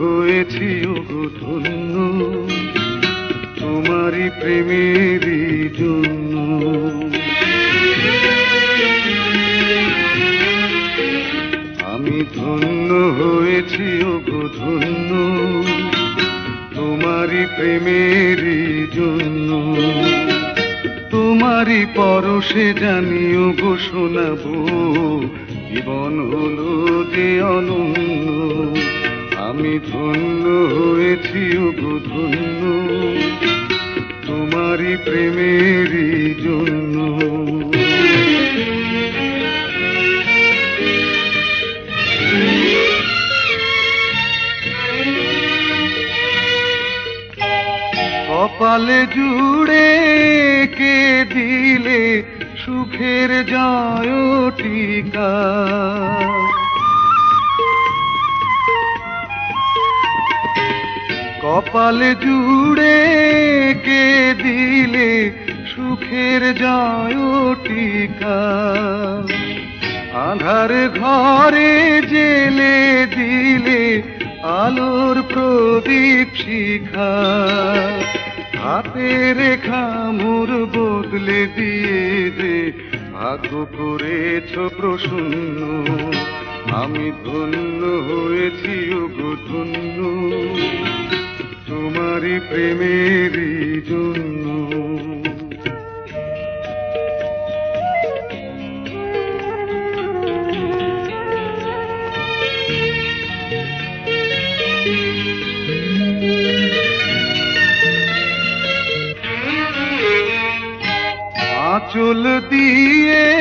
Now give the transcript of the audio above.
হয়েছি, ওগো ধন্য। তোমারই প্রেমেরই জন্য। আমি ধন্য হয়েছি ধন্য। তোমারই প্রেমেরই জন্য। তোমারই পরশে জানিও শোনাবো। জীবন হলো যে অনন্য আমি ধন্য হয়েছি ওগো ধন্য। তোমারই প্রেমেরই জন্য। কপালে জুড়ে কে দিলে সুখের জয় টিকা কপালে জুড়ে কে দিলে সুখের জয় টিকা আধার ঘরে জেলে দিলে আলোর প্রদীপ শিখা। হাতে রেখা মোর বদলে দিয়ে যে ভাগ্য করেছ প্রসন্ন আমি ধন্য হয়েছি ওগো ধন্য। প্রেমেরই জন্য। আঁচল দিয়ে